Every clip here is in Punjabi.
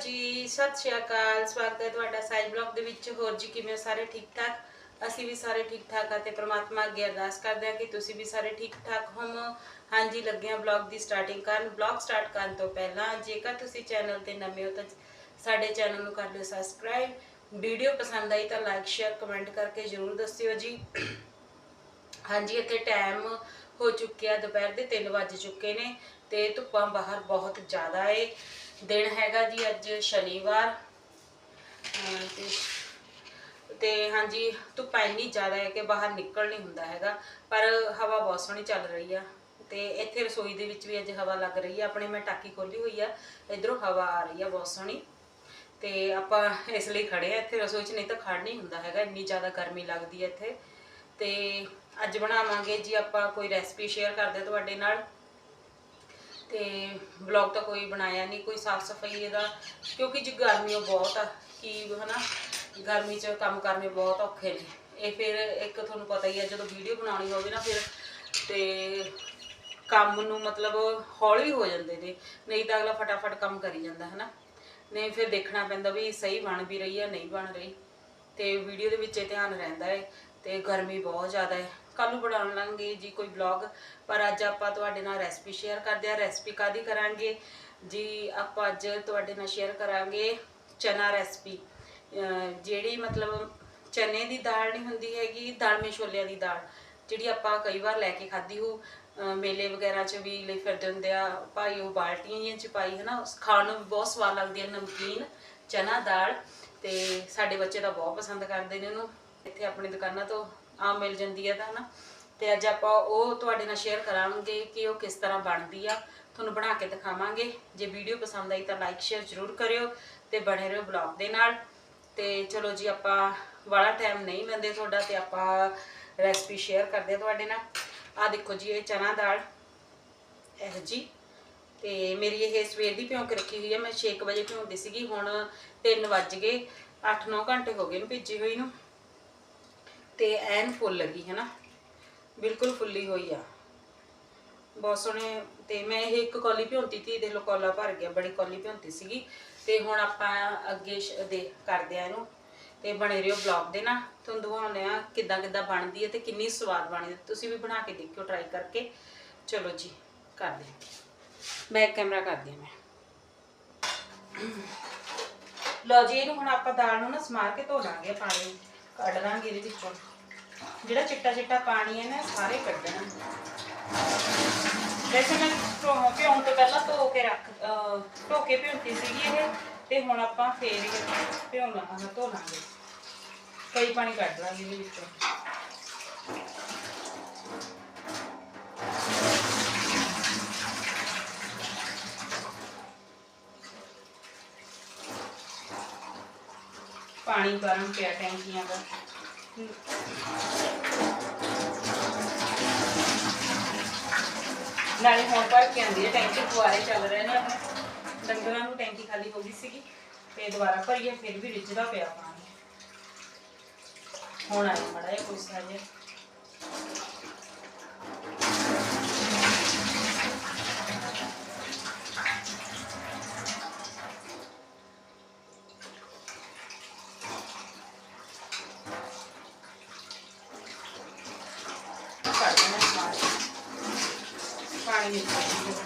ਜੀ, ਸਤਿ ਸ਼੍ਰੀ ਅਕਾਲ, ਸਵਾਗਤ ਹੈ ਤੁਹਾਡਾ ਸਾਈਡ ਬਲੌਗ ਦੇ ਵਿੱਚ। ਹੋਰ ਜੀ, ਕਿਵੇਂ ਹੋ ਸਾਰੇ ਠੀਕ ਠਾਕ? ਅਸੀਂ ਵੀ ਸਾਰੇ ਠੀਕ ਠਾਕ ਆ ਤੇ ਪ੍ਰਮਾਤਮਾ ਅੱਗੇ ਅਰਦਾਸ ਕਰਦੇ ਹਾਂ ਕਿ ਤੁਸੀਂ ਵੀ ਸਾਰੇ ਠੀਕ ਠਾਕ ਹੋਵੋ। ਹਾਂਜੀ ਲੱਗੇ ਹਾਂ ਬਲੌਗ ਦੀ ਸਟਾਰਟਿੰਗ ਕਰਨ। ਬਲੌਗ ਸਟਾਰਟ ਕਰਨ ਤੋਂ ਪਹਿਲਾਂ ਜੇਕਰ ਤੁਸੀਂ ਚੈਨਲ ਤੇ ਨਵੇਂ ਹੋ ਤਾਂ ਸਾਡੇ ਚੈਨਲ ਨੂੰ ਕਰ ਲਿਓ ਸਬਸਕ੍ਰਾਈਬ ਵੀਡੀਓ ਪਸੰਦ ਆਈ ਤਾਂ ਲਾਈਕ ਸ਼ੇਅਰ ਕਮੈਂਟ ਕਰਕੇ ਜਰੂਰ ਦੱਸਿਓ ਜੀ। ਹਾਂਜੀ, ਇੱਥੇ ਟਾਈਮ ਹੋ ਚੁੱਕਿਆ। ਦੁਪਹਿਰ ਦੇ 3 ਵੱਜ ਚੁੱਕੇ ਨੇ ਤੇ ਧੁੱਪਾਂ ਬਾਹਰ ਬਹੁਤ ਜ਼ਿਆਦਾ ਏ। ਦਿਨ ਹੈਗਾ ਜੀ ਅੱਜ ਸ਼ਨੀਵਾਰ। ਅਮ ਤੇ ਹਾਂਜੀ, ਧੁੱਪਾਂ ਇੰਨੀ ਜ਼ਿਆਦਾ ਹੈ ਕਿ ਬਾਹਰ ਨਿਕਲ ਨਹੀਂ ਹੁੰਦਾ ਹੈਗਾ, ਪਰ ਹਵਾ ਬਹੁਤ ਸੋਹਣੀ ਚੱਲ ਰਹੀ ਆ। ਤੇ ਇੱਥੇ ਰਸੋਈ ਦੇ ਵਿੱਚ ਵੀ ਅੱਜ ਹਵਾ ਲੱਗ ਰਹੀ ਆ, ਆਪਣੇ ਮੈਂ ਟਾਕੀ ਖੋਲੀ ਹੋਈ ਆ, ਇਧਰੋਂ ਹਵਾ ਆ ਰਹੀ ਆ ਬਹੁਤ ਸੋਹਣੀ। ਤੇ ਆਪਾਂ ਇਸ ਲਈ ਖੜੇ ਆ ਇੱਥੇ, ਰਸੋਈ 'ਚ ਨਹੀਂ ਤਾਂ ਖੜ ਨਹੀਂ ਹੁੰਦਾ ਹੈਗਾ, ਇੰਨੀ ਜ਼ਿਆਦਾ ਗਰਮੀ ਲੱਗਦੀ ਹੈ ਇੱਥੇ। ਤੇ ਅੱਜ ਬਣਾਵਾਂਗੇ ਜੀ ਆਪਾਂ ਕੋਈ ਰੈਸਪੀ ਸ਼ੇਅਰ ਕਰਦੇ ਤੁਹਾਡੇ ਨਾਲ। ਤੇ ਵਲੌਗ ਤਾਂ ਕੋਈ ਬਣਾਇਆ ਨਹੀਂ, ਕੋਈ ਸਾਫ਼ ਸਫ਼ਾਈ ਇਹਦਾ, ਕਿਉਂਕਿ ਜੀ ਗਰਮੀ ਓ ਬਹੁਤ ਆ, ਕੀ ਹਨਾ, ਗਰਮੀ 'ਚ ਕੰਮ ਕਰਨੇ ਬਹੁਤ ਔਖੇ ਨੇ। ਇਹ ਫਿਰ ਇੱਕ ਤੁਹਾਨੂੰ ਪਤਾ ਹੀ ਆ, ਜਦੋਂ ਵੀਡੀਓ ਬਣਾਉਣੀ ਹੋਵੇ ਨਾ ਫਿਰ ਤੇ ਕੰਮ ਨੂੰ ਮਤਲਬ ਹੌਲੀ ਹੋ ਜਾਂਦੇ ਨੇ, ਨਹੀਂ ਤਾਂ ਅਗਲਾ ਫਟਾਫਟ ਕੰਮ ਕਰੀ ਜਾਂਦਾ, ਹਨਾ। ਨਹੀਂ ਫਿਰ ਦੇਖਣਾ ਪੈਂਦਾ ਵੀ ਸਹੀ ਬਣ ਵੀ ਰਹੀ ਹੈ ਨਹੀਂ ਬਣ ਰਹੀ। ਤੇ ਵੀਡੀਓ ਦੇ ਵਿੱਚ ਇਹ ਧਿਆਨ ਰਹਿੰਦਾ ਹੈ ਤੇ ਗਰਮੀ ਬਹੁਤ ਜ਼ਿਆਦਾ ਹੈ ਕੱਲ ਨੂੰ ਬਣਾਉਣ ਲਾਂਗੇ ਜੀ ਕੋਈ ਵਲੌਗ ਪਰ ਅੱਜ ਆਪਾਂ ਤੁਹਾਡੇ ਨਾਲ ਰੈਸਪੀ ਸ਼ੇਅਰ ਕਰਦੇ ਆ ਰੈਸਪੀ ਕਾਦੀ ਕਰਾਂਗੇ? ਜੀ ਆਪਾਂ ਅੱਜ ਤੁਹਾਡੇ ਨਾਲ ਸ਼ੇਅਰ ਕਰਾਂਗੇ ਚਨਾ ਰੈਸਪੀ ਜਿਹੜੀ ਮਤਲਬ ਚਨੇ ਦੀ ਦਾਲ ਨਹੀਂ ਹੁੰਦੀ ਹੈਗੀ ਦਾਲਮੇ ਛੋਲਿਆਂ ਦੀ ਦਾਲ, ਜਿਹੜੀ ਆਪਾਂ ਕਈ ਵਾਰ ਲੈ ਕੇ ਖਾਧੀ ਹੋ ਮੇਲੇ ਵਗੈਰਾ 'ਚ ਵੀ ਲਈ ਫਿਰਦੇ ਹੁੰਦੇ ਆ, ਭਾਈ ਉਹ ਬਾਲਟੀਆਂ ਜਿਹੀਆਂ 'ਚ ਪਾਈ, ਹਨਾ, ਉਸ ਖਾਣ ਨੂੰ ਬਹੁਤ ਸਵਾਦ ਲੱਗਦੀ ਹੈ ਨਮਕੀਨ, ਚਨਾ, ਦਾਲ, ਤੇ ਸਾਡੇ ਬੱਚੇ ਤਾਂ ਬਹੁਤ ਪਸੰਦ ਕਰਦੇ ਨੇ ਉਹਨੂੰ। ਇੱਥੇ ਆਪਣੀ ਦੁਕਾਨਾਂ ਤੋਂ ਆ ਮਿਲ ਜਾਂਦੀ ਹੈ ਤਾਂ, ਹਨਾ? ਤੇ ਅੱਜ ਆਪਾਂ ਉਹ ਤੁਹਾਡੇ ਨਾਲ ਸ਼ੇਅਰ ਕਰਾਂਗੇ ਕਿ ਉਹ ਕਿਸ ਤਰ੍ਹਾਂ ਬਣਦੀ ਆ। ਤੁਹਾਨੂੰ ਬਣਾ ਕੇ ਦਿਖਾਵਾਂਗੇ। ਜੇ ਵੀਡੀਓ ਪਸੰਦ ਆਈ ਤਾਂ ਲਾਈਕ ਸ਼ੇਅਰ ਜ਼ਰੂਰ ਕਰਿਓ ਤੇ ਬਣੇ ਰਹੋ ਬਲੌਗ ਦੇ ਨਾਲ। ਤੇ ਚਲੋ ਜੀ, ਆਪਾਂ ਵਾਲਾ ਟਾਈਮ ਨਹੀਂ ਲੈਂਦੇ ਤੁਹਾਡਾ ਤੇ ਆਪਾਂ ਰੈਸਪੀ ਸ਼ੇਅਰ ਕਰਦੇ ਆ ਤੁਹਾਡੇ ਨਾਲ। ਆ ਦੇਖੋ ਜੀ, ਇਹ ਚਨਾ ਦਾਲ। ਇਹ ਜੀ, ਤੇ ਮੇਰੀ ਇਹ ਸਵੇਰ ਦੀ ਭਿਉਂ ਕੇ ਰੱਖੀ ਹੋਈ ਹੈ ਮੈਂ 6 ਵਜੇ ਭਿਉਂਦੀ ਸੀਗੀ, ਹੁਣ 3 ਵੱਜ ਗਏ। 8-9 ਘੰਟੇ ਹੋ ਗਏ ਨੂੰ ਭਿੱਜੀ ਹੋਈ ਨੂੰ। ਤੇ ਐਨ ਫੁੱਲ ਲੱਗੀ ਹੈ ਨਾ ਬਿਲਕੁਲ ਫੁੱਲੀ ਹੋਈ ਆ। ਬਹੁਤ ਸੋਹਣੇ, ਤੇ ਮੈਂ ਇਹ ਇੱਕ ਕੌਲੀ ਭਿਉਂਤੀ ਤੀ ਦੇ ਲੋ ਕੌਲਾ ਭਰ ਗਿਆ, ਬੜੀ ਕੌਲੀ ਭਿਉਂਤੀ ਸੀਗੀ। ਤੇ ਹੁਣ ਆਪਾਂ ਅੱਗੇ ਸ਼- ਦੇ ਕਰਦੇ ਆ ਇਹਨੂੰ, ਤੇ ਬਣੇ ਰਹੋ ਬਲੌਗ ਦੇ ਨਾਲ। ਤੁਹਾਨੂੰ ਦਿਖਾਉਂਦੇ ਆ ਕਿੱਦਾਂ ਕਿੱਦਾਂ ਬਣਦੀ ਹੈ ਤੇ ਕਿੰਨੀ ਸਵਾਦ ਬਣਦੀ ਤੁਸੀਂ ਵੀ ਬਣਾ ਕੇ ਦੇਖਿਓ ਟਰਾਈ ਕਰਕੇ। ਚਲੋ ਜੀ, ਕਰਦੇ ਬੈਕ ਕੈਮਰਾ ਕਰਦੇ ਹਾਂ, ਮੈਂ। ਲਓ ਜੀ, ਇਹਨੂੰ ਹੁਣ ਆਪਾਂ ਦਾਲ ਨੂੰ ਨਾ ਸਮਾਰ ਕੇ ਧੋ ਲਾਂਗੇ ਪਾਣੀ ਕੱਢ ਲਾਂਗੇ ਇਹਦੇ ਵਿੱਚੋਂ। ਜਿਹੜਾ ਚਿੱਟਾ ਚਿੱਟਾ ਪਾਣੀ ਹੈ ਨਾ ਸਾਰੇ ਕੱਢਣਾ। ਵੈਸੇ ਮੈਂ ਧੋ- ਭਿਉਣ ਤੋਂ ਪਹਿਲਾਂ ਧੋ ਕੇ ਰੱਖ ਅਹ, ਧੋ ਕੇ ਭਿਉਂਤੀ ਸੀਗੀ ਇਹ ਤੇ ਹੁਣ ਆਪਾਂ ਫੇਰ ਇਹ ਭਿਉਣਾ ਆਹ ਧੋ ਲਾਂਗੇ। ਕਈ ਪਾਣੀ ਕੱਢ ਲਾਂਗੇ ਇਹਦੇ ਵਿੱਚੋਂ। ਪਾਣੀ ਗਰਮ ਪਿਆ ਟੈਂਕੀਆਂ ਦਾ। ਨਾਲੇ ਹੁਣ ਭਰ ਕੇ ਆਂਦੀ ਹੈ ਟੈਂਕੀ ਫੁਆਰੇ ਚੱਲ ਰਹੇ ਨੇ ਆਪਣੇ। ਡੰਗਰਾਂ ਨੂੰ ਟੈਂਕੀ ਖਾਲੀ ਹੋ ਗਈ ਸੀਗੀ, ਤੇ ਦੁਬਾਰਾ ਭਰੀਏ, ਫਿਰ ਵੀ ਰਿੱਝਦਾ ਪਿਆ ਪਾਣੀ। ਹੁਣ ਆਇਆ ਮੜਾ ਇਹ ਕੋਈ ਸਾਜੇ ਕਰ ਦੇਣਾ ਪਾਣੀ ਪਾਣੀ ਨਿਕਲ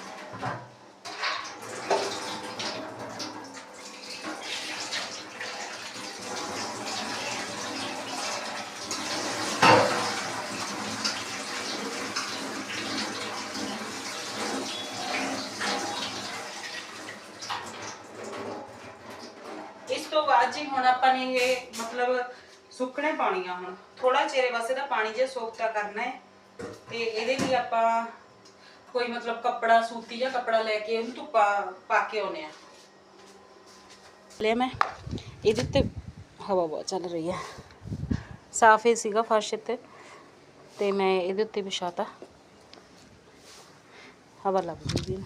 ਇਸ ਤੋਂ ਬਾਅਦ ਜੀ ਹੁਣ ਆਪਾਂ ਨੇ ਇਹ ਮਤਲਬ ਸੁੱਕਣੇ ਪਾਣੀ ਆ ਹੁਣ। ਥੋੜਾ ਚਿਰ ਵਾਸਤੇ ਦਾ ਪਾਣੀ ਜੇ ਸੋਖ ਤਾਂ ਕਰਨਾ ਹੈ। ਤੇ ਇਹਦੇ ਲਈ ਆਪਾਂ ਕੋਈ ਮਤਲਬ ਕੱਪੜਾ, ਸੂਤੀ ਜਾਂ ਕੱਪੜਾ ਲੈ ਕੇ ਉਹਨੂੰ ਧੁੱਪਾ ਪਾ ਕੇ ਆਉਨੇ ਆ। ਲੈ ਮੈਂ, ਇਹਦੇ ਉੱਤੇ ਹਵਾ ਬਹੁਤ ਚੱਲ ਰਹੀ ਹੈ ਸਾਫ਼ ਹੀ ਸੀਗਾ ਫਰਸ਼ ਤੇ ਤੇ ਮੈਂ ਇਹਦੇ ਉੱਤੇ ਵਿਛਾਤਾ। ਹਵਾ ਲੱਗ ਜੂਗੀ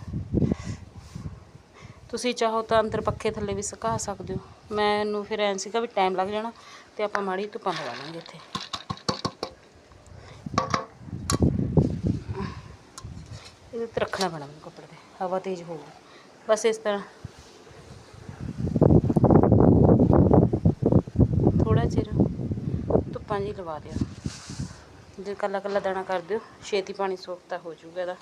ਤੁਸੀਂ ਚਾਹੋ ਤਾਂ ਅੰਦਰ ਪੱਖੇ ਥੱਲੇ ਵੀ ਸੁਕਾ ਸਕਦੇ ਹੋ। ਮੈਨੂੰ ਫਿਰ ਐਂ ਸੀਗਾ ਵੀ ਟਾਈਮ ਲੱਗ ਜਾਣਾ ਤੇ ਆਪਾਂ ਮਾੜੀ ਧੁੱਪਾਂ ਲਵਾ ਲਾਂਗੇ ਇੱਥੇ। ਤੇ ਰੱਖਣਾ ਪੈਣਾ ਮੈਨੂੰ ਕੱਪੜੇ ਤੇ, ਹਵਾ ਤੇਜ਼ ਹੋ ਗਈ ਬਸ ਇਸ ਤਰ੍ਹਾਂ। ਥੋੜਾ ਚਿਰ ਧੁੱਪਾਂ ਜੀ ਲਵਾ ਦਿਓ। ਜੇ ਕੱਲਾ ਕੱਲਾ ਦਾਣਾ ਕਰ ਦਿਓ, ਛੇਤੀ ਪਾਣੀ ਸੋਖਤਾ ਹੋ ਜਾਊਗਾ ਇਹਦਾ।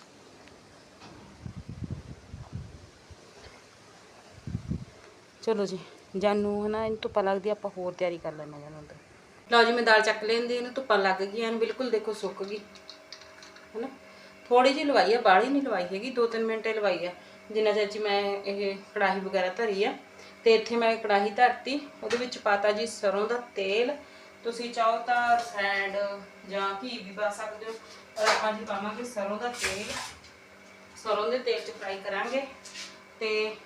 ਚਲੋ ਜੀ, ਜਾਨੂ ਹਨਾ, ਇਹਨੂੰ ਧੁੱਪਾਂ ਲੱਗਦੀ ਆਪਾਂ ਹੋਰ ਤਿਆਰੀ ਕਰ ਲੈਣਾ ਜਾਨੂ ਅੰਦਰ। ਲਓ ਜੀ, ਮੈਂ ਦਾਲ ਚੱਕ ਲੈਂਦੀ ਇਹਨੂੰ ਧੁੱਪਾਂ ਲੱਗ ਗਈਆਂ ਇਹਨੂੰ ਬਿਲਕੁਲ ਦੇਖੋ ਸੁੱਕ ਗਈ। ਹਨਾ? ਥੋੜੀ ਜਿਹੀ ਲਵਾਈ ਆ, ਬਾਹਲੀ ਨਹੀਂ ਲਵਾਈ ਹੈਗੀ 2-3 ਮਿੰਟ ਹੀ ਲਵਾਈ ਆ। ਜਿੰਨਾ ਚਿਰ ਮੈਂ ਇਹ ਕੜਾਹੀ ਵਗੈਰਾ ਧਰੀ ਆ। ਤੇ ਇੱਥੇ ਮੈਂ ਕੜਾਹੀ ਧਰਤੀ, ਉਹਦੇ ਵਿੱਚ ਪਾਤਾ ਜੀ ਸਰੋਂ ਦਾ ਤੇਲ। ਤੁਸੀਂ ਚਾਹੋ ਤਾਂ ਰਿਫਾਈਂਡ ਜਾਂ ਘੀ ਵੀ ਪਾ ਸਕਦੇ ਹੋ, ਪਰ ਆਪਾਂ ਜੀ ਪਾਵਾਂਗੇ ਸਰੋਂ ਦਾ ਤੇਲ। ਸਰੋਂ ਦੇ ਤੇਲ 'ਚ ਫਰਾਈ ਕਰਾਂਗੇ ਤੇ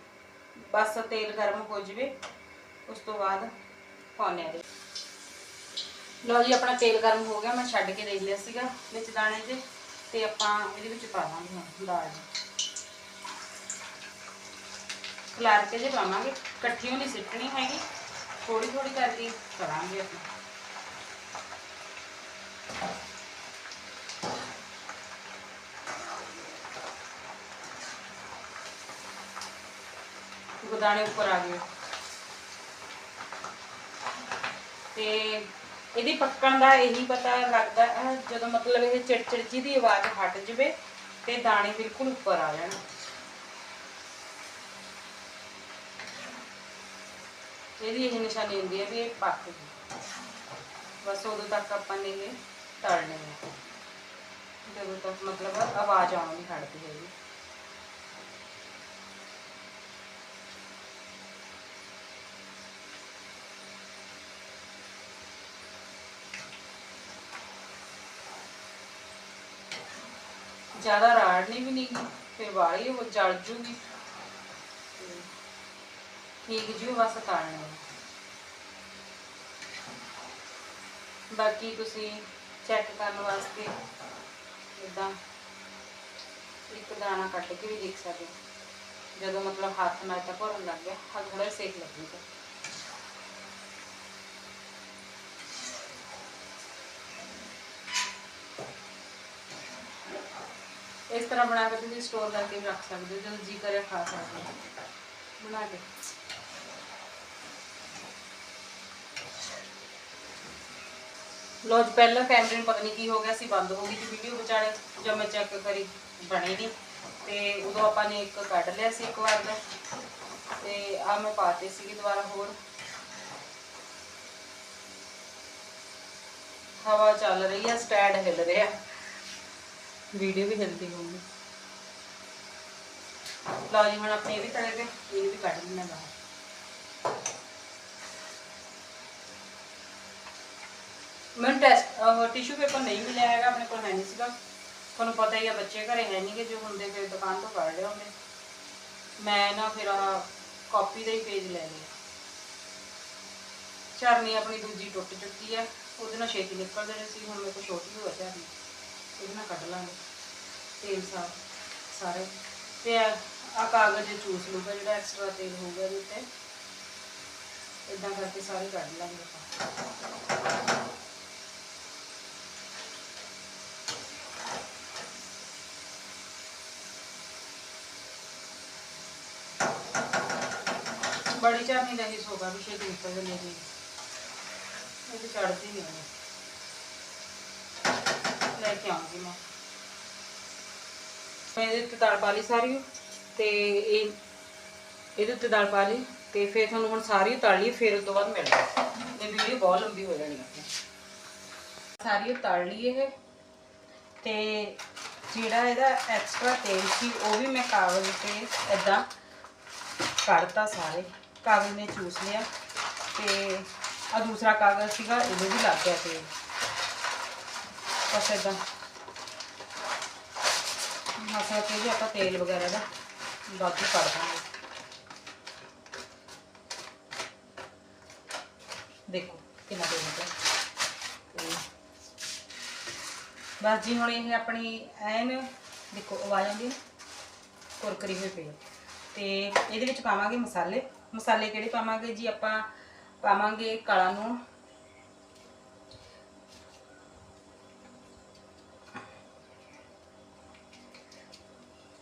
ਬਸ ਤੇਲ ਗਰਮ ਹੋ ਜਵੇ, ਉਸ ਤੋਂ ਬਾਅਦ ਪਾਉਂਦੇ ਆ ਲਓ ਜੀ, ਆਪਣਾ ਤੇਲ ਗਰਮ ਹੋ ਗਿਆ, ਮੈਂ ਛੱਡ ਕੇ ਦੇਖ ਲਿਆ ਸੀਗਾ ਵਿੱਚ ਦਾਣੇ ਦੇ ਤੇ ਆਪਾਂ ਇਹਦੇ ਵਿੱਚ ਪਾ ਦਾਂਗੇ ਹੁਣ ਦਾਲ ਖਲਾਰ ਕੇ ਜੇ ਪਾਵਾਂਗੇ, ਇਕੱਠੀ ਨਹੀਂ ਸਿੱਟਣੀ ਹੈਗੀ ਥੋੜੀ ਥੋੜੀ ਕਰਕੇ ਕਰਾਂਗੇ ਆਪਾਂ। ਗਦਾਣੇ ਉੱਪਰ ਆ ਗਏ। ਤੇ ਇਹਦੀ ਪੱਕਣ ਦਾ ਇਹੀ ਪਤਾ ਲੱਗਦਾ ਹੈ, ਜਦੋਂ ਮਤਲਬ ਇਹ ਚਿੜਚਿੜ ਜੀ ਦੀ ਆਵਾਜ਼ ਹਟ ਜਵੇ ਤੇ ਦਾਣੇ ਬਿਲਕੁਲ ਉੱਪਰ ਆ ਜਾਣ। ਇਹਦੀ ਇਹ ਨਿਸ਼ਾਨੀ ਹੁੰਦੀ ਹੈ ਵੀ ਇਹ ਪੱਕ ਗਈ ਬਸ ਉਦੋਂ ਤੱਕ ਆਪਾਂ ਨੇ ਇਹ ਤਲਣੇ ਨੇ ਜਦੋਂ ਤੱਕ ਮਤਲਬ ਆਵਾਜ਼ ਆਉਣੀ ਹਟਦੀ ਹੈਗੀ। ਜ਼ਿਆਦਾ ਰਾੜਨੀ ਵੀ ਨਹੀਂ ਫਿਰ ਵਾਲੀ ਉਹ ਜਲ ਜੂਗੀ। ਠੀਕ ਜੀ ਬਸ ਤਾਲਣੇ ਬਾਕੀ ਤੁਸੀਂ ਚੈੱਕ ਕਰਨ ਵਾਸਤੇ ਇਦਾਂ ਇੱਕ ਦਾਣਾ ਕੱਟ ਕੇ ਵੀ ਦੇਖ ਸਕਦੇ ਹੋ। ਜਦੋਂ ਮਤਲਬ ਹੱਥ ਨਾਲ ਤਾਂ ਭਰਨ ਲੱਗ ਗਿਆ ਹੱਥ ਥੋੜਾ ਸੇਕ ਲੱਗੂਗਾ। ਇਸ ਤਰ੍ਹਾਂ ਬਣਾ ਕੇ ਤੁਸੀਂ ਸਟੋਰ ਕਰਕੇ ਵੀ ਰੱਖ ਸਕਦੇ ਹੋ, ਜਦੋਂ ਜੀ ਕਰੇ ਖਾ ਸਕਦੇ ਹੋ। ਬਣਾ ਕੇ। ਲੋ ਜੀ, ਪਹਿਲਾਂ ਕੈਮਰੇ ਪਤਾ ਨਹੀਂ ਕੀ ਹੋ ਗਿਆ ਸੀ ਬੰਦ ਹੋ ਗਈ ਸੀ ਵੀਡੀਓ ਵਿਚਾਲੇ ਜਦ ਮੈਂ ਚੈੱਕ ਕਰੀ, ਬਣੀ ਨਹੀਂ ਤੇ ਉਦੋਂ ਆਪਾਂ ਨੇ ਇੱਕ ਕੱਢ ਲਿਆ ਸੀ ਇੱਕ ਵਾਰ ਦਾ, ਤੇ ਆ ਮੈਂ ਪਾਤੇ ਸੀਗੇ ਦੁਬਾਰਾ ਹੋਰ। ਹਵਾ ਚੱਲ ਰਹੀ ਹੈ ਸਟੈਂਡ ਹਿੱਲ ਰਿਹਾ। ਵੀਡੀਓ ਵੀ ਹਿਲਦੀ ਹੋਊਗੀ। ਲਓ ਜੀ, ਹੁਣ ਆਪਣੇ ਇਹ ਵੀ ਤਲੇ ਤੇ, ਇਹ ਵੀ ਕੱਢ ਲੈਣਾ ਬਾਹਰ। ਮੈਨੂੰ ਟੈਸਟ ਟਿਸ਼ੂ ਪੇਪਰ ਨਹੀਂ ਮਿਲਿਆ ਹੈਗਾ, ਆਪਣੇ ਕੋਲ ਹੈ ਨਹੀਂ ਸੀਗਾ। ਤੁਹਾਨੂੰ ਪਤਾ ਹੀ ਆ, ਬੱਚੇ ਘਰੇ ਹੈ ਨਹੀਂਗੇ ਜੋ ਹੁੰਦੇ ਫਿਰ ਦੁਕਾਨ ਤੋਂ ਫੜ ਲਿਆ ਹੁੰਦੇ ਮੈਂ ਨਾ ਫਿਰ ਆਹ ਕਾਪੀ ਦਾ ਹੀ ਪੇਜ ਲੈ ਲਿਆ। ਝਰਨੀ ਆਪਣੀ ਦੂਜੀ ਟੁੱਟ ਚੁੱਕੀ ਹੈ ਉਹਦੇ ਨਾਲ ਛੇਤੀ ਨਿਕਲ ਜਾਣੀ ਸੀ, ਹੁਣ ਮੇਰੇ ਕੋਲ ਛੋਟੀ ਹੋਇਆ ਝਰਨੀ ਇਹਦੇ ਨਾਲ ਕੱਢ ਲਾਂਗੇ। ਤੇਲ ਸਾਰ ਸਾਰੇ। ਤੇ ਆ ਕਾਗਜ਼ ਚੂਸ ਲੂਗਾ ਜਿਹੜਾ ਐਕਸਟਰਾ ਤੇਲ ਹੋਊਗਾ ਇਹਦੇ ਉੱਤੇ। ਇਦਾਂ ਕਰਕੇ ਸਾਰੇ ਕੱਢ ਲਾਂਗੇ ਆਪਾਂ। ਬੜੀ ਝਰਨੀ ਦਾ ਹੀ ਸੋਗਾ ਵੀ ਛੇਤੀ ਨਿਕਲ ਜਾਂਦੀ ਹੈ ਇਹ ਤੇ ਚੜਦੀ ਲੈ ਕੇ ਆਉਂਗੀ ਮੈਂ। ਮੈਂ ਇਹਦੇ ਉੱਤੇ ਦਾਲ ਪਾ ਲਈ ਸਾਰੀ ਤੇ ਇਹ ਇਹਦੇ ਉੱਤੇ ਦਾਲ ਪਾ ਲਈ ਤੇ ਫਿਰ ਤੁਹਾਨੂੰ ਹੁਣ ਸਾਰੀ ਉਤਾਰ ਲਈ ਫਿਰ ਉਸ ਤੋਂ ਬਾਅਦ ਮਿਲਦੇ ਇਹ ਵੀਡੀਓ ਬਹੁਤ ਲੰਬੀ ਹੋ ਜਾਣੀ ਹੈ। ਸਾਰੀ ਓ ਲਈ ਇਹ ਤੇ ਜਿਹੜਾ ਇਹਦਾ ਐਕਸਟਰਾ ਤੇਲ ਸੀ, ਉਹ ਵੀ ਮੈਂ ਕਾਗਜ਼ ਤੇ ਇਦਾਂ ਕੱਢਤਾ ਸਾਰੇ। ਕਾਗਜ਼ ਨੇ ਚੂਸ ਲਿਆ ਤੇ ਆ ਦੂਸਰਾ ਕਾਗਜ਼ ਸੀਗਾ, ਇਹਦੇ ਵੀ ਲੱਗ ਗਿਆ ਤੇਲ। ਬਸ ਇਦਾਂ ਮਸਾ ਕੇ ਜੀ ਆਪਾਂ ਤੇਲ ਵਗੈਰਾ ਦਾ ਬਾਕੀ ਕੱਢ ਦਾਂਗੇ। ਦੇਖੋ ਕਿੰਨਾ ਤੇਲ ਨਿਕਲਿਆ ਬਸ ਜੀ ਹੁਣ ਇਹ ਆਪਣੀ ਐਨ ਦੇਖੋ ਆਵਾਜ਼ ਆਉਂਦੀ ਕੁਰਕਰੀ ਹੋਈ ਪਈ ਤੇ ਇਹਦੇ ਵਿੱਚ ਪਾਵਾਂਗੇ ਮਸਾਲੇ। ਮਸਾਲੇ ਕਿਹੜੇ ਪਾਵਾਂਗੇ ਜੀ? ਆਪਾਂ ਪਾਵਾਂਗੇ ਕਾਲਾ ਨੂਣ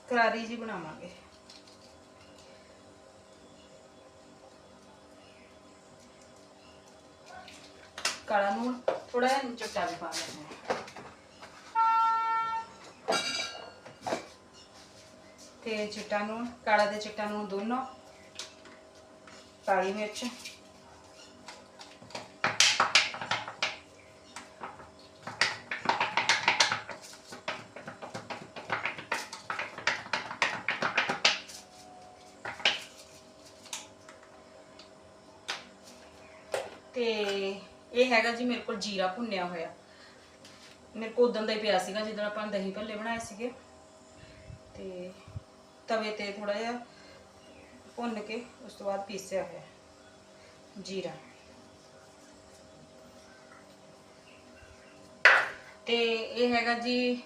ਕਰਾਰੀ ਜੀ ਬਣਾਵਾਂਗੇ। ਕਾਲਾ ਨੂਣ ਥੋੜਾ ਜਿਹਾ ਚਿੱਟਾ ਵੀ ਪਾ ਲੈਂਦੇ ਹਾਂ। ਤੇ ਚਿੱਟਾ ਨੂਣ, ਕਾਲਾ ਤੇ ਚਿੱਟਾ ਨੂਣ ਦੋਨੋਂ, ਕਾਲੀ ਮਿਰਚ ਤੇ ਇਹ ਹੈਗਾ ਜੀ ਮੇਰੇ ਕੋਲ ਜੀਰਾ ਭੁੰਨਿਆ ਹੋਇਆ। ਮੇਰੇ ਕੋਲ ਉਦੋਂ ਦਾ ਹੀ ਪਿਆ ਸੀਗਾ ਜਦੋਂ ਆਪਾਂ ਦਹੀਂ ਭੱਲੇ ਬਣਾਏ ਸੀਗੇ। ਤੇ ਤਵੇ ਤੇ ਥੋੜਾ ਜਿਹਾ ਭੁੰਨ ਕੇ ਉਸ ਤੋਂ ਬਾਅਦ ਪੀਸਿਆ ਹੋਇਆ ਜੀਰਾ। ਤੇ ਇਹ ਹੈਗਾ ਜੀ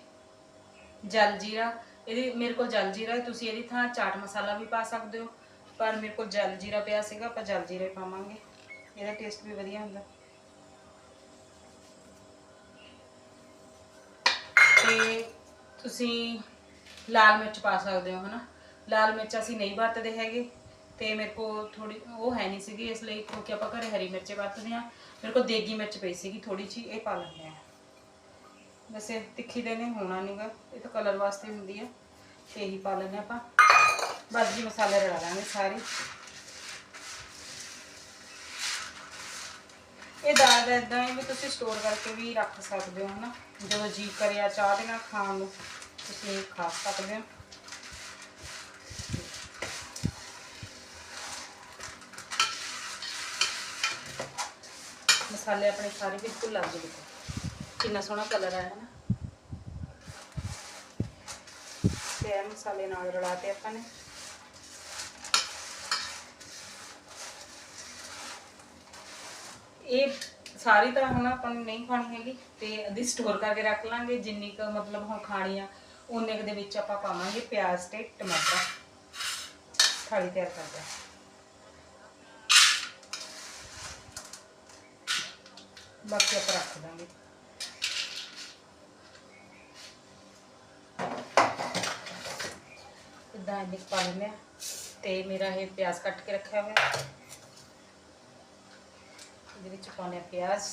ਜਲ ਜੀਰਾ। ਇਹਦੀ ਮੇਰੇ ਕੋਲ ਜਲ ਜੀਰਾ ਹੈ, ਤੁਸੀਂ ਇਹਦੀ ਥਾਂ ਚਾਟ ਮਸਾਲਾ ਵੀ ਪਾ ਸਕਦੇ ਹੋ। ਪਰ ਮੇਰੇ ਕੋਲ ਜਲ ਜੀਰਾ ਪਿਆ ਸੀਗਾ, ਆਪਾਂ ਜਲ ਜੀਰਾ ਪਾਵਾਂਗੇ। ਇਹਦਾ ਟੇਸਟ ਵੀ ਵਧੀਆ ਹੁੰਦਾ। ਤੇ ਤੁਸੀਂ ਲਾਲ ਮਿਰਚ ਪਾ ਸਕਦੇ ਹੋ, ਹਨਾ? ਲਾਲ ਮਿਰਚ ਅਸੀਂ ਨਹੀਂ ਵਰਤਦੇ ਹੈਗੇ ਤੇ ਮੇਰੇ ਕੋਲ ਥੋੜੀ ਉਹ ਹੈ ਨਹੀਂ ਸੀਗੀ ਇਸ ਲਈ ਕਿਉਂਕਿ ਆਪਾਂ ਘਰੇ ਹਰੀ ਮਿਰਚ ਵਰਤਦੇ ਆ ਮੇਰੇ ਕੋਲ ਦੇਗੀ ਮਿਰਚ ਪਈ ਸੀਗੀ ਥੋੜੀ ਜੀ ਇਹ ਪਾ ਲੈਂਦੇ ਆ ਵੈਸੇ ਤਿੱਖੀ ਦੇ ਨੇ ਹੋਣਾ ਨਹੀਂਗਾ ਇਹ ਤਾਂ ਕਲਰ ਵਾਸਤੇ ਹੁੰਦੀ ਆ, ਤੇ ਇਹੀ ਪਾ ਲੈਂਦੇ ਆਪਾਂ। ਬਸ ਜੀ ਮਸਾਲੇ ਰਲਾ ਲਾਂਗੇ ਸਾਰੇ। ਇਹ ਦਾਲ ਦਾ ਇਦਾਂ ਹੈ ਵੀ ਤੁਸੀਂ ਸਟੋਰ ਕਰਕੇ ਵੀ ਰੱਖ ਸਕਦੇ ਹੋ, ਹਨਾ? ਜਦੋਂ ਜੀ ਕਰਿਆ ਚਾਹ ਦੇ ਨਾਲ ਖਾਣ ਨੂੰ, ਤੁਸੀਂ ਖਾ ਸਕਦੇ ਹੋ। ਮਸਾਲੇ ਆਪਣੇ ਸਾਰੇ ਬਿਲਕੁਲ ਲੱਗ ਗਏ ਕਿੰਨਾ ਸੋਹਣਾ ਕਲਰ ਆਇਆ ਨਾ ਤੇ ਮਸਾਲੇ ਨਾਲ ਰਲਾ ਤੇ ਆਪਾਂ ਨੇ। ਇਹ ਸਾਰੀ ਤਾਂ ਹੁਣ ਆਪਾਂ ਨੂੰ ਨਹੀਂ ਖਾਣੀ ਹੈਗੀ ਤੇ ਅੱਧੀ ਸਟੋਰ ਕਰਕੇ ਰੱਖ ਲਾਂਗੇ, ਜਿੰਨੀ ਕੁ ਮਤਲਬ ਹੁਣ ਖਾਣੀ ਆ ਉਹਨੇ ਕੁ ਦੇ ਵਿੱਚ ਆਪਾਂ ਪਾਵਾਂਗੇ ਪਿਆਜ਼ ਤੇ ਟਮਾਟਰ। ਥਾਲੀ ਤਿਆਰ ਕਰਦੇ ਹਾਂ ਬਾਕੀ ਆਪਾਂ ਰੱਖ ਦਾਂਗੇ ਇਦਾਂ ਇਹਦੇ ਪਾ ਲੈਂਦੇ ਹਾਂ ਤੇ ਮੇਰਾ ਇਹ ਪਿਆਜ਼ ਕੱਟ ਕੇ ਰੱਖਿਆ ਹੋਇਆ। ਇਹਦੇ ਵਿੱਚ ਪਾਉਣੇ ਆ ਪਿਆਜ਼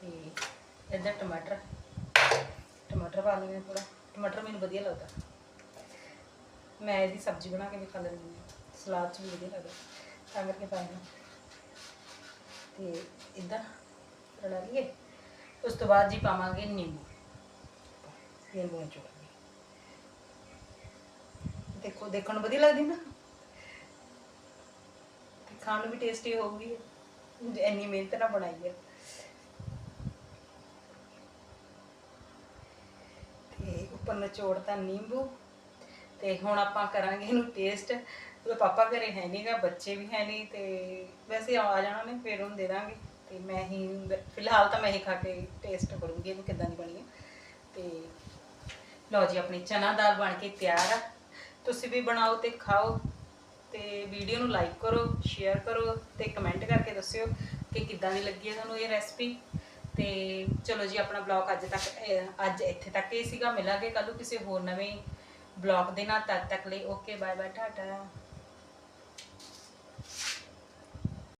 ਤੇ ਇੱਧਰ ਟਮਾਟਰ ਟਮਾਟਰ ਪਾ ਲੈਂਦੇ ਹਾਂ ਥੋੜਾ ਟਮਾਟਰ ਮੈਨੂੰ ਵਧੀਆ ਲੱਗਦਾ ਮੈਂ ਇਹਦੀ ਸਬਜ਼ੀ ਬਣਾ ਕੇ ਵੀ ਖਾ ਲੈਂਦੀ ਹਾਂ ਸਲਾਦ 'ਚ ਵੀ ਵਧੀਆ ਲੱਗਦਾ ਤਾਂ ਕਰਕੇ ਪਾਉਂਦੇ ਹਾਂ ਤੇ ਇਦਾਂ ਰਲਾ ਲਈਏ ਉਸ ਤੋਂ ਬਾਅਦ ਜੀ ਪਾਵਾਂਗੇ ਨਿੰਬੂ ਨਿੰਬੂ ਨਿਚੋੜਾਂਗੇ ਦੇਖੋ ਦੇਖਣ ਨੂੰ ਵਧੀਆ ਲੱਗਦੀ ਨਾ ਖਾਣ ਨੂੰ ਵੀ ਟੇਸਟੀ ਹੋਊਗੀ। ਇੰਨੀ ਮਿਹਨਤ ਨਾਲ ਬਣਾਈ ਹੈ। ਤੇ ਉੱਪਰ ਨਿਚੋੜਤਾ ਨਿੰਬੂ। ਤੇ ਹੁਣ ਆਪਾਂ ਕਰਾਂਗੇ ਇਹਨੂੰ ਟੇਸਟ ਉਹਦਾ ਪਾਪਾ ਘਰੇ ਹੈ ਨਹੀਂਗਾ ਬੱਚੇ ਵੀ ਹੈ ਨਹੀਂ, ਤੇ ਵੈਸੇ ਆ ਜਾਣਾ ਨੇ ਫਿਰ ਉਹਨੂੰ ਦੇ ਦਾਂਗੇ। ਤੇ ਮੈਂ ਹੀ ਫਿਲਹਾਲ ਤਾਂ ਮੈਂ ਹੀ ਖਾ ਕੇ ਟੇਸਟ ਕਰੂੰਗੀ ਇਹਨੂੰ ਕਿੱਦਾਂ ਦੀ ਬਣੀ ਹੈ। ਤੇ ਲਓ ਜੀ, ਆਪਣੀ ਚਨਾ ਦਾਲ ਬਣ ਕੇ ਤਿਆਰ ਆ। ਤੁਸੀਂ ਵੀ ਬਣਾਓ ਤੇ ਖਾਓ। ਤੇ ਵੀਡੀਓ ਨੂੰ ਲਾਈਕ ਕਰੋ ਸ਼ੇਅਰ ਕਰੋ ਤੇ ਕਮੈਂਟ ਕਰਕੇ ਦੱਸਿਓ ਕਿ ਕਿੱਦਾਂ ਦੀ ਲੱਗੀ ਹੈ ਤੁਹਾਨੂੰ ਇਹ ਰੈਸਪੀ ਤੇ ਚਲੋ ਜੀ, ਆਪਣਾ ਬਲੌਗ ਅੱਜ ਤੱਕ ਅੱਜ ਇੱਥੇ ਤੱਕ ਹੀ ਸੀਗਾ। ਮਿਲਾਂਗੇ ਕੱਲ ਨੂੰ ਕਿਸੇ ਹੋਰ ਨਵੇਂ ਬਲੌਗ ਦੇ ਨਾਲ। ਤਦ ਤੱਕ ਲਈ ਓਕੇ ਬਾਏ ਬਾਏ ਟਾਟਾ।